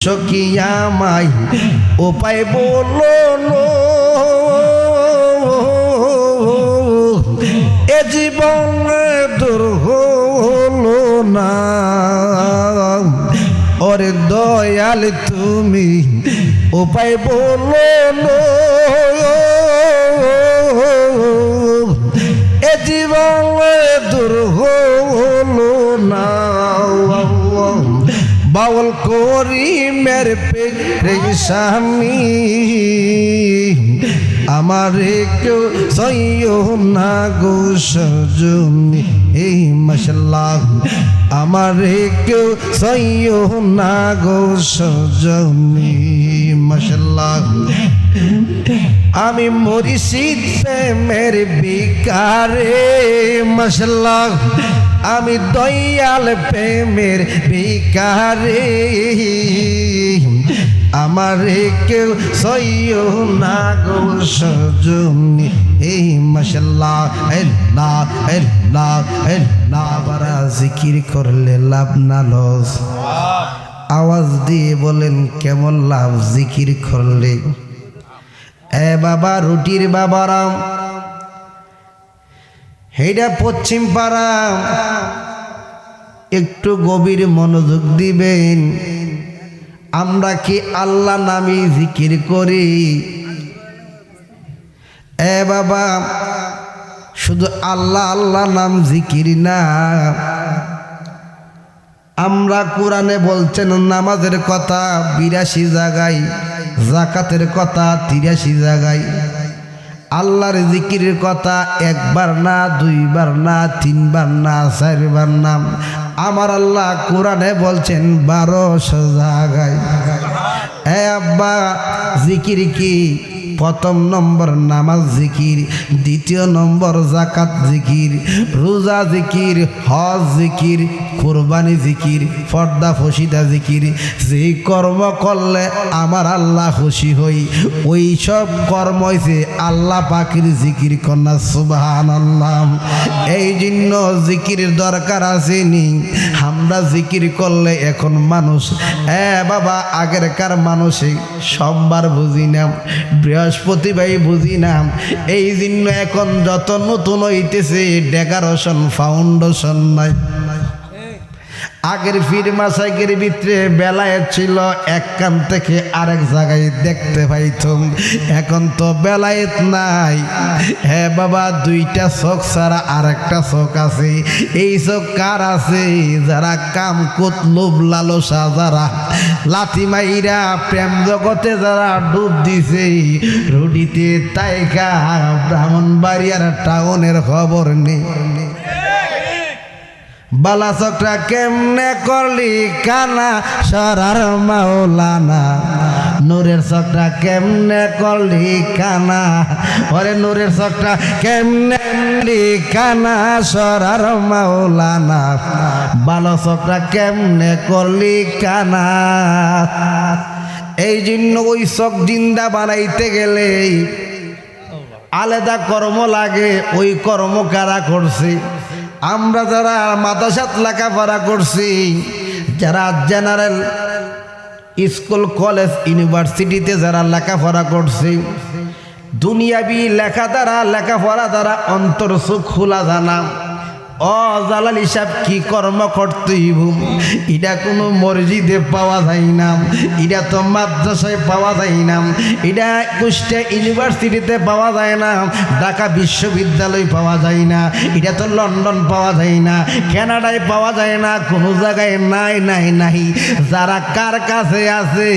সকিয়া মাই উপায় বলো এ জীবন দূর হলো না। ওরে দয়াল তুমি উপায় বলো এ জীবন দূর হলো না। বাউল করি মের পেরেশানি আমার কেউ সইও না গো সজনী। এই মশলা আমার কেউ সইও না গো সজনী। মশলা আমি মরিষি প্রেমের বিকারে। মশলা আমি দয়াল প্রেমের বিকারে আমার কেউ সইও না গো, সজনী। এই মশলা এল্লা এল্লা এল্লা বারা জিকির করলে লাভ না লস। আওয়াজ দিয়ে বলেন, কেমন লাভ জিকির করলে? এ বাবা, রুটির বাবারাম। হেইটা পশ্চিম পাড়া একটু গভীর মনোযোগ দিবেন। আমরা কি আল্লাহ নামে জিকির করি? এ বাবা, শুধু আল্লাহ আল্লাহ নাম জিকির না। আমরা কোরআনে বলছেন, নামাজের কথা বিরাশি জায়গায়, জাকাতের কথা তিরাশি জায়গায়। আল্লাহর জিকিরের কথা একবার না, দুইবার না, তিনবার না, চারবার না। আমার আল্লাহ কোরআনে বলছেন, বারোশো জায়গায়। এ আব্বা, জিকির কি? প্রথম নম্বর নামাজ জিকির, দ্বিতীয় নম্বর জাকাত জিকির, রোজা জিকির, হজ জিকির, কোরবানি জিকির, পর্দা ফসিদা জিকির। যে কর্ম করলে আমার আল্লাহ খুশি হই। ওই সব কর্ম হইছে আল্লাহ পাখির জিকির কন্যা আল্লাহ এই জন্য জিকিরের দরকার আছে নি আমরা জিকির করলে এখন মানুষ, এ বাবা, আগেরকার মানুষে সোমবার বুঝি নাম বৃহস্পতিবাই বুঝি নাম এই জন্য এখন যত নতুন হইতেছে, ডেকারেশন, ফাউন্ডেশন নাই। আগের ফির মাসাইকের ভিতরে বেলায় ছিল এক কান থেকে আরেক জায়গায় দেখতে পাইতুম। এখন তো বেলায়েত নাই। হ্যাঁ বাবা, দুইটা চোখ ছাড়া আরেকটা চোখ আছে। এই চোখ কার আছে? যারা কাম কুত, লোভ, লালসা, যারা লাথি মাইরা প্রেম জগতে যারা ডুব দিছে। রুডিতে তাইকা ব্রাহ্মণ ব্রাহ্মণবাড়িয়ার টাউনের খবর নেই। বালা চকটা কেমনে করলি কানা? সরার মাওলানা। নূরের চকটা কেমনে করলি কানা? ওরে নূরের চকটা কেমনে কানা? সরার মাওলানা। বালো চকটা কেমনে করলি কানা? এই জন্য ওই চক জিন্দা বানাইতে গেলে আলাদা কর্ম লাগে, ওই কর্ম কারা করছে? আমরা যারা মাদাসাত লেখাপড়া করছি, যারা জেনারেল স্কুল, কলেজ, ইউনিভার্সিটিতে যারা লেখাপড়া করছি, দুনিয়াবি লেখা দ্বারা লেখাপড়া দ্বারা অন্তর সুখ খোলা জানা। ও জালাল হিসাব কি কর্ম করতেইব এটা কোনো মসজিদে পাওয়া যায় না। এটা তো মাদ্রাসায় পাওয়া যায় না। এটা কুষ্টিয়া ইউনিভার্সিটিতে পাওয়া যায় না। ঢাকা বিশ্ববিদ্যালয় পাওয়া যায় না। এটা তো লন্ডন পাওয়া যায় না। কানাডায় পাওয়া যায় না। কোনো জায়গায় নাই নাই নাই। যারা কার কাছে আছে?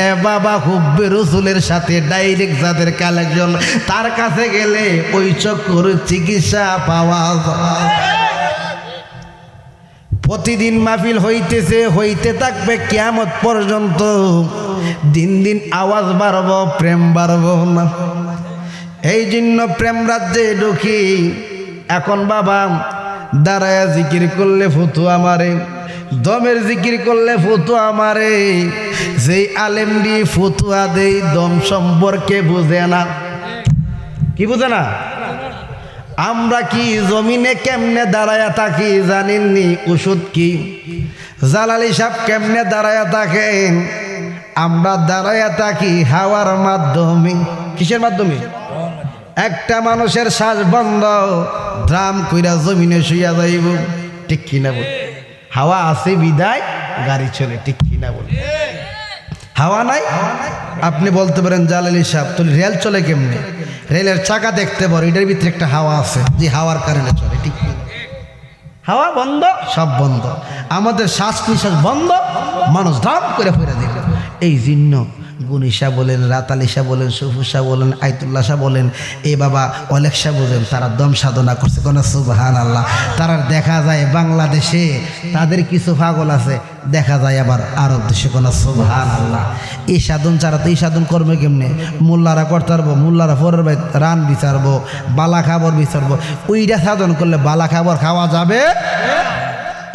এ বাবা হুব্বে রসুলের সাথে ডাইরেক্ট যাদের কালেকশন, তার কাছে গেলে ওই চক্কর চিকিৎসা পাওয়া যায়। প্রতিদিন মাহফিল হইতেছে, হইতে থাকবে কিয়ামত পর্যন্ত। দিন দিন আওয়াজ বাড়ব, প্রেম বাড়ব না। এই জন্য প্রেম রাজ্যে ঢুকি। এখন বাবা, দাঁড়ায় জিকির করলে ফুতু আমারে, দমের জিকির করলে ফুতু আমারে। যেই আলেম দিয়ে ফুতুয়া দেই, দম সম্পর্কে বুঝে না। কি বুঝে না? আমরা কি জমিনে কেমনে দাঁড়ায়া থাকি জানেননি? ওষুধ কি? জালালি সাহেব কেমনে দাঁড়ায়া থাকেন? আমরা দাঁড়ায়া থাকি হাওয়ার মাধ্যমে। কিসের মাধ্যমে? একটা মানুষের শ্বাস বন্ধ, ড্রাম কইরা জমিনে শুইয়া যাইব। ঠিক কিনা বল? হাওয়া আছে বিদায়, গাড়ি চলে, ঠিক কিনা বল? হাওয়া নাই? আপনি বলতে পারেন জালালি সাহেব তুলি রেল চলে কেমনি? রেলের চাকা দেখতে পারো এটার ভিতরে একটা হাওয়া আছে। যে হাওয়ার কারণে চলে ঠিক হাওয়া বন্ধ? সব বন্ধ। আমাদের শ্বাস নিঃশ্বাস বন্ধ মানুষ ধাপ করে ফেরা দিল। এই জিন্ন। গুনিশা বলেন রাতালিশা বলেন সুফুসা বলেন, আইতুল্লাহ শাহ বলেন, এ বাবা অলেক শাহ বলেন তারা দম সাধনা করছে। কোন সুবহান আল্লাহ তারা দেখা যায় বাংলাদেশে তাদের কিছু পাগল আছে, দেখা যায় আবার আরব দেশে কোন সুবহান আল্লাহ এই সাধন ছাড়া তো এই সাধন করবে কেমনে? মোল্লারা করতে পারব মোল্লারা পরের বাই রান বিচারবো, বালা খাবার বিচারবো। ওইটা সাধন করলে বালা খাবার খাওয়া যাবে?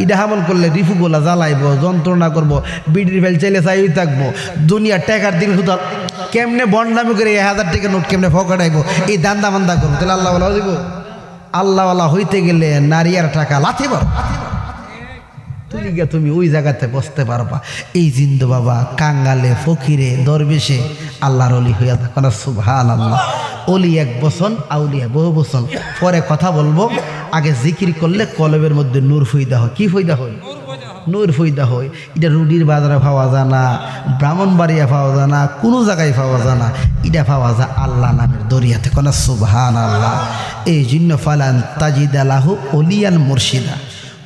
ইটা হামল করলে রিফুগুলা জ্বালাইব, যন্ত্রণা করব, বিড়ির ফেল চেলে চাই থাকব। দুনিয়ার টাকার দিন শুধু কেমনে বন্ডামি করে এক হাজার টাকা নোট কেমনে ফকাটাইবো? এই দান্দা মান্দা করব। তাহলে আল্লাহ দিব। আল্লাহওয়ালা হইতে গেলে নারী আর টাকা লাথি বড় তুমি গিয়ে তুমি ওই জায়গাতে বসতে পারবা। এই জিন্দু বাবা, কাঙ্গালে, ফকিরে, দরবেশে, আল্লাহর অলি হইয়া থাকো না সুবহান আল্লাহ অলি এক বসন আউলিয়া বহু বসন পরে কথা বলব, আগে জিকির করলে কলবের মধ্যে নূর ফইদা হয়। কি ফইদা হয়? নূর ফইদা হয়। এটা রুডির বাজারে পাওয়া যায় না, ব্রাহ্মণবাড়িয়া পাওয়া যায় না, কোনো জায়গায় পাওয়া যায় না। এটা পাওয়া যায় আল্লাহ নামের দরিয়াতে। কোন সুবহান আল্লাহ এই জন্য ফালান তাজিদ আলাহু অলিয়ান মুর্শিদা।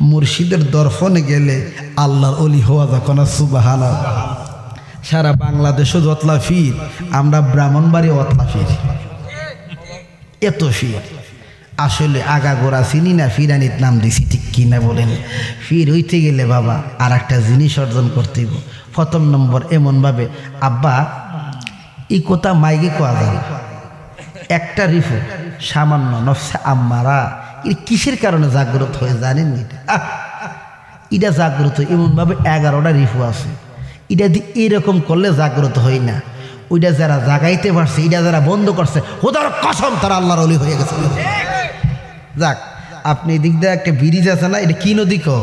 মুর্শিদের দর্শনে গেলে আল্লাহর অলি হওয়া যায় কোন সুবহান সারা বাংলাদেশও যতলা ফির, আমরা ব্রাহ্মণবাড়ি অতলা ফির। এত ফির। আসলে আগাগোড়া চিনি না, ফিরানির নাম দিছি, ঠিক কিনা বলেন? ফির হইতে গেলে বাবা আর একটা জিনিস অর্জন করতে। প্রথম নম্বর এমনভাবে, আব্বা, এই কথা মাইকে কোয়া যায় একটা রিফু, সামান্য নফসে আম্মারা, এর কিসের কারণে জাগ্রত হয়ে জানেন নি এটা! এটা জাগ্রত এমনভাবে এগারোটা রিফু আছে। এটা দিয়ে এরকম করলে জাগ্রত হয় না। ওইটা যারা জাগাইতে পারছে, এটা যারা বন্ধ করছে ওদের কসম তারা আল্লাহর অলি হয়ে গেছে। যাক, আপনি এদিক দিয়ে একটা ব্রিজ আছে না, এটা কি নদী কো?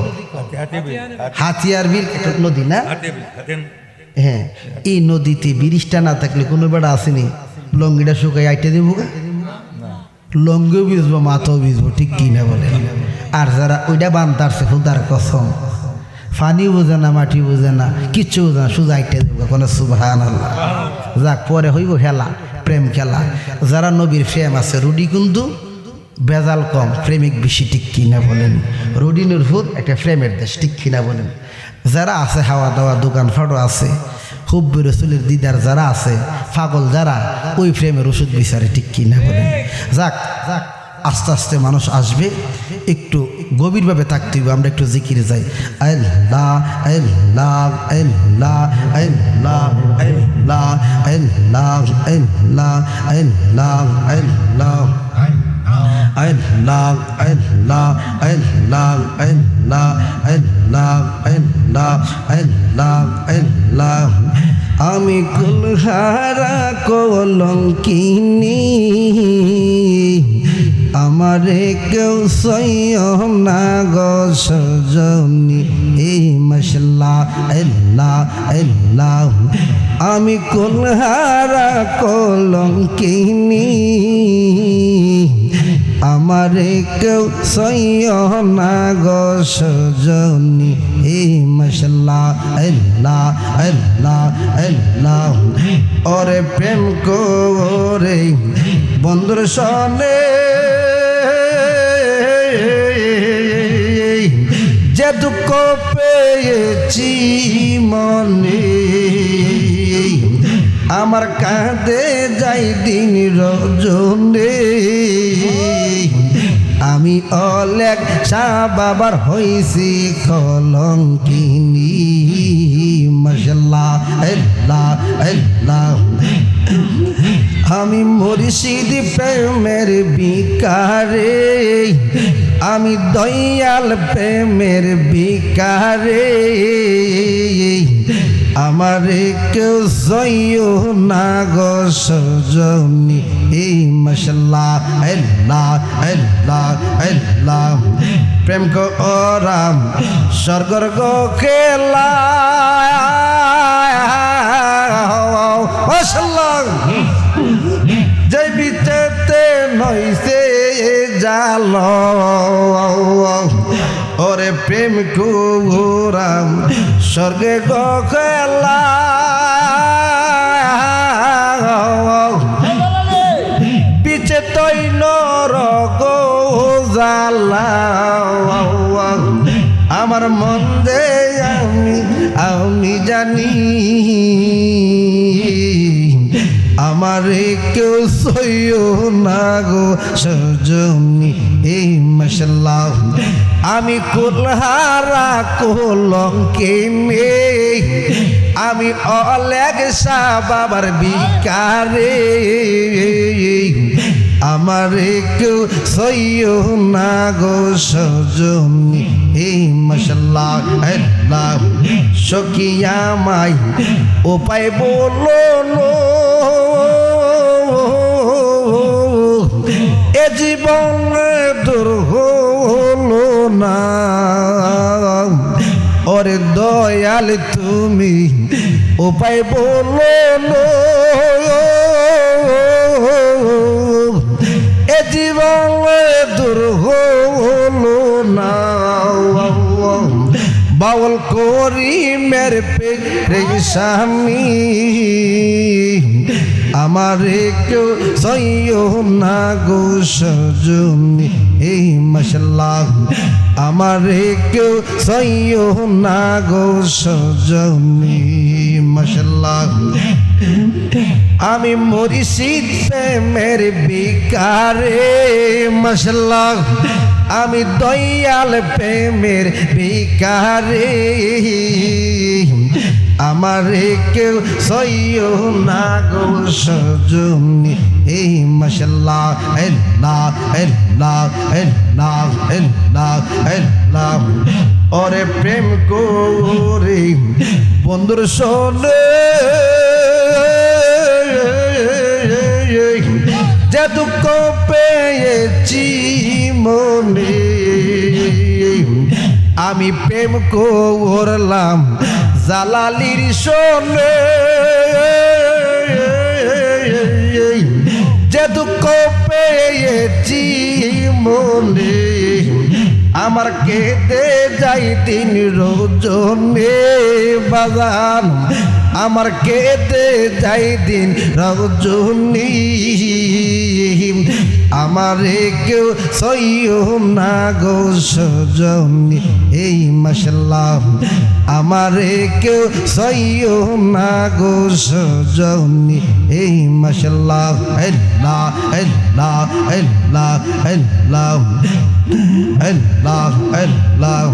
হাতিয়ার বীর, একটা নদী না? হ্যাঁ এই নদীতে ব্রিজটা না থাকলে কোনো বেড়া আসেনি। লঙ্গিটা শুকাই আইটে দেবো? লঙ্গিও বিজবো মাথাও বিজবো ঠিক কি না বলে। আর যারা ওইটা বানতারছে, খুদার কসম। ফানিও বোঝে না, মাটি বোঝে না, কিচ্ছু বোঝে না, শুধু আইটে দেবো কোনো আল্লাহ যাক, পরে হইব খেলা, প্রেম খেলা। যারা নবীর প্রেম আছে, রুডি কিন্তু বেজাল কম, প্রেমিক বেশি, ঠিক কিনা বলেন। রুডি নুরফুর একটা প্রেমের দেশ, ঠিক কিনা বলেন। যারা আছে, হাওয়া দাওয়া, দোকান ফাটো আছে খুব রসুলের দিদার যারা আছে, পাগল যারা, ওই প্রেমের ওষুধ বিচারে, ঠিক কিনা বলেন। যাক যাক। আস্তে আস্তে মানুষ আসবে একটু গভীরভাবে থাকতে হবে আমরা একটু জিকিরে যাই আমি কুলহারা কলঙ্কিনী আমারে কেউ সৈয়ম না গো এই মশলা আল্লাহ আল্লাহ। আমি কুলহারা কলঙ্কিনী। আমারে কেউ সৈয়না গো, সজনী। এই মশলা আল্লাহ আল্লাহ আল্লাহ। ওরে প্রেম করে বন্ধুর সনে যে দুঃখ পেয়েছি মনে আমার কাঁদে যাই দিন রজনে। আমি অলেক শাহ বাবার হইছি কলঙ্কিনী। মশলা আল্লাহ আল্লাহ। আমি মুর্শিদ প্রেমের বিকারে। আমি দয়াল প্রেমের বিকারে আমারে কেউ সইও না গো সজনী এই মশলা আল্লাহ আল্লাহ আল্লাহ। প্রেম কো ওরাম স্বর্গর গো খেলা জয় বিচেতে নইছে জাল ওরে প্রেম কুরাম স্বর্গে গলা পিছে তৈ নর জালা আমার মন দে, আমি আমি জানি আমারে কেউ সইও না গো সজনী এই মশলা আমি কুলহারা কলঙ্কে নেই, আমি অলেগ বাবার বিকারে আমারে কেউ সইও না গো সজনী এই মশলা সকিয়া মাই উপায় বলো এ জীবন দূর না। ওরে দয়াল, তুমি উপায় বলো এ জীবন দূর হলো না। বাউল করি মের পেরেশানি আমারে কেউ সইও না গো সজনী এই মশলা আমারে কেউ সইও না গো সজনী মশলা আমি মরিছি প্রেমের বিকারে। মশলা আমি দয়াল প্রেমের বিকারে। আমারে কেউ সইও না গো, সজনী। এই মশলা এল্লা এল্লা এল্লা এল্লা এল্লা ওরে প্রেম করে বন্ধুর শোনে। যে দুঃখ পেয়েছি মনে। আমি প্রেম করলাম জালালির শোনে যে দুঃখ পেয়েছি মনে আমার কেঁদে যাই দিন রোজনে বাজান। আমার কেঁদে যাই দিন রজনী আমারে কেউ সইও না গো সজনী। এই মশলা আমারে কেউ সইও না গো সজনী। এই মশলা আল্লাহ আল্লাহ আল্লাহ আল্লাহ আল্লাহ আল্লাহ।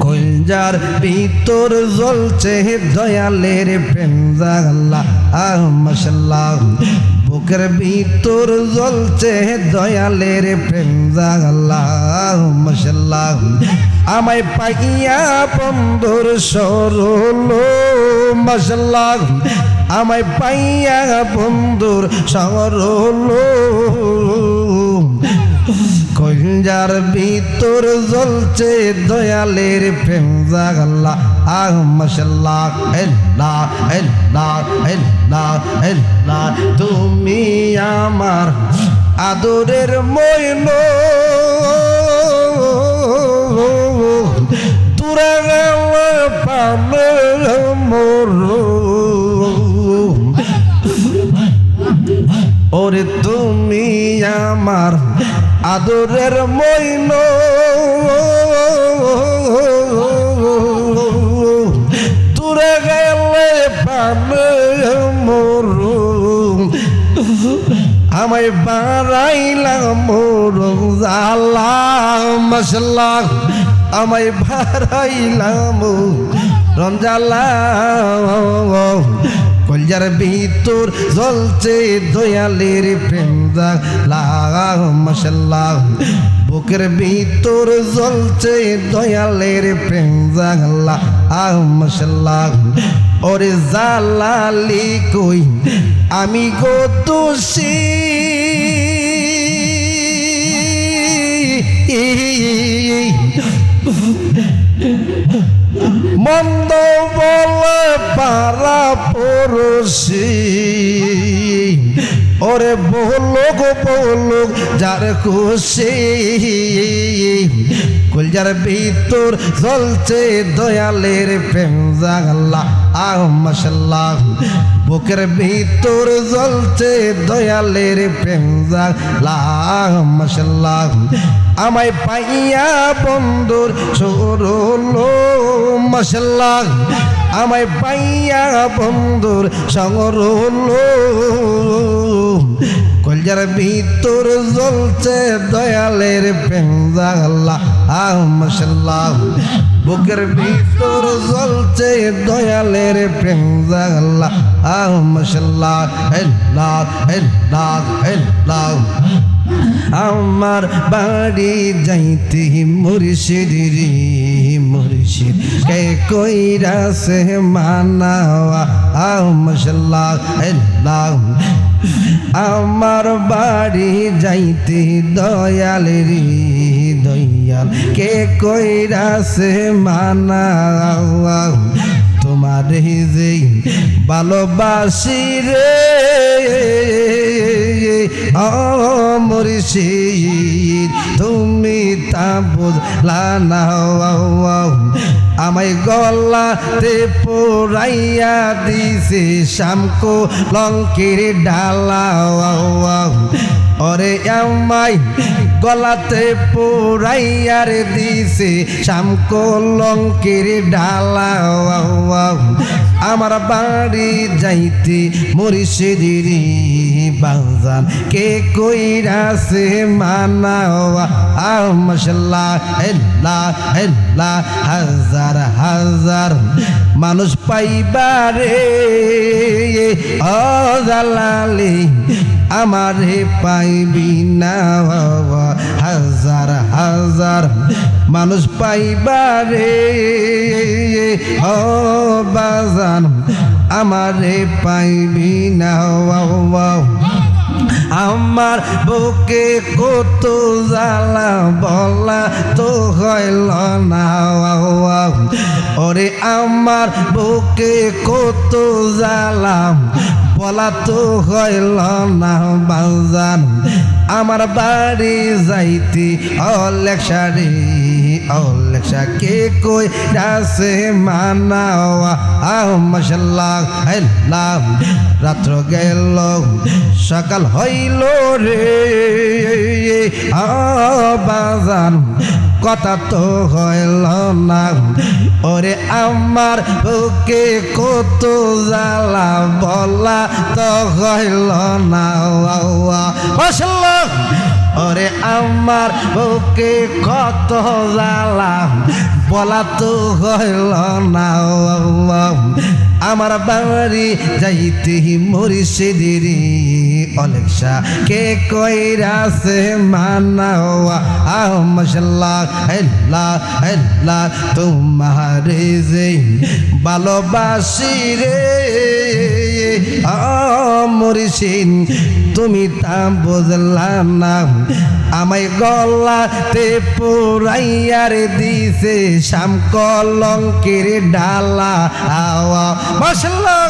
কলজার ভিতর জ্বলছে দয়ালের প্রেম জাগলা আহ মশলা বুকের ভিতর জ্বলছে দয়ালের প্রেম জাগলা আহ মশলা আমায় পাইয়া বন্ধুর সরল মশলা আমায় পাইয়া বন্ধুর সরল। কঞ্জার ভিতর জ্বলছে দয়ালের প্রেম, জাগল্লা, আহ মশাল্লা এল্লা এল্লা এল্লা এল্লা তুমি আমার আদরের মইন। দূরে পাবে মোর ওরে, তুমি আমার আদরের মইন। দূরে গেলে পাবে মোর আমায় বাড়াইলাম মোর জালা মশলা আমায় বাড়াইলাম রঞ্জালা কলজার ভিতর জ্বলছে দয়ালের প্রেম লাগা মশাল্লা বুকের ভিতর জ্বলছে দয়ালের প্রেম জাগলা আহ মশাল্লাহ। ওরে জালালি কই, আমি গো দোষী। মন্দ বলে পারা পড়শি। ওরে বলুক বলুক যার খুশি। কুলজার ভিতর চলছে দয়ালের প্রেম জাগলা। আহ মশাল্লাহ বুকের ভিতর জ্বলছে দয়ালের প্রেম জাগলা আহ মশাল্লাহ আমায় পাইয়া বন্ধুর সরলো মশাল্লাহ আমায় পাইয়া বন্ধুর সঙ্গরলো কলজার ভিতর জ্বলছে দয়ালের প্রেম আহ মশাল্লাহ বুকের ভিতর জ্বলছে দয়ালের প্রেম জাগলা মশাল্লাহ হেল্লাহ হেল্লাহ হেল্লাহ আমার বাড়ি যাইতে মুর্শিদ রে, মুর্শিদ। কে কইরা সে মানাওয়া। আহ মশাল্লাহ হেল্লাহ আমার বাড়ি যাইতে দয়াল রে দয়াল। কে কইরা সে মানাওয়া তোমার যে ভালোবাসি রে। মুর্শিদ, তুমি তা বুঝলা না। আমায় গলাতে পোড়াইয়া দিছে শামকো লঙ্কের ডালা। ওরে আমায় গলাতে পোড়াইয়ার দিছে। শামকো লঙ্কের ডালা আমার বাড়ি যাইতে মুর্শিদিরি বাজান। কে কইরাছে আহ মশলা হেল্লা হাজার হাজার। মানুষ পাইবারে ও, জালালি। আমারে পাইবি না বাবা, হাজার হাজার মানুষ পাইবারে ও বাজান, আমারে পাইবি না বাবা। আমার বুকে কত জ্বালা বলা তো হইল না ওরে, আমার বুকে কত জ্বালা বলা তো হইল না, বাজান। আমার বাড়ি যাইতে অলেকশা রে অলেকশা কে কই রাসে মানাওয়া? আহ, মশাল্লাহ হেল্লাহ রাত্র গেল, সকাল হইল রে। আ বাজান। কথা তো হইল না। ওরে আমার বুকে কত জ্বালা বলা তো হইল না। মাশাল্লাহ ওরে আমার বুকে কত জ্বালা বলা তো হইল না। আমার বাড়ি যাইতে মুর্শিদিরি অলেকসা কে কইরাছে মানাওয়া? আহ মশলা হেল্লা হেল্লা তোমারে যে ভালোবাসি রে। মুর্শিদ তুমি তা বুঝলা না। আমায় গলাতে পুরাইয়ার দিছে শ্যাম কলঙ্কের ডালা। আওয়া মশলা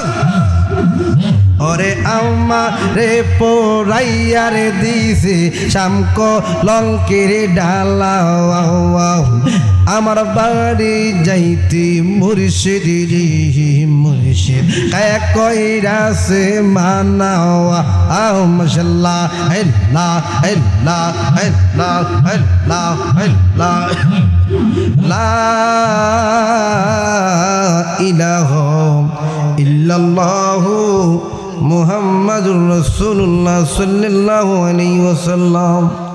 ওরে আমারে পোড়াইয়ারে দিছে শামক লঙ্কের ডালা। আমার বাড়ি যাইতে মুর্শিদ মুর্শিদ। কায়া কইরাছে, মানাওয়া আহ মশাল্লা হেল্লা হেল্লা হেল্লা হেল্লা হেল্লা। লা ইলাহা ইল্লাল্লাহু মুহাম্মাদুর রাসূলুল্লাহ সাল্লাল্লাহু আলাইহি ওয়াসাল্লাম।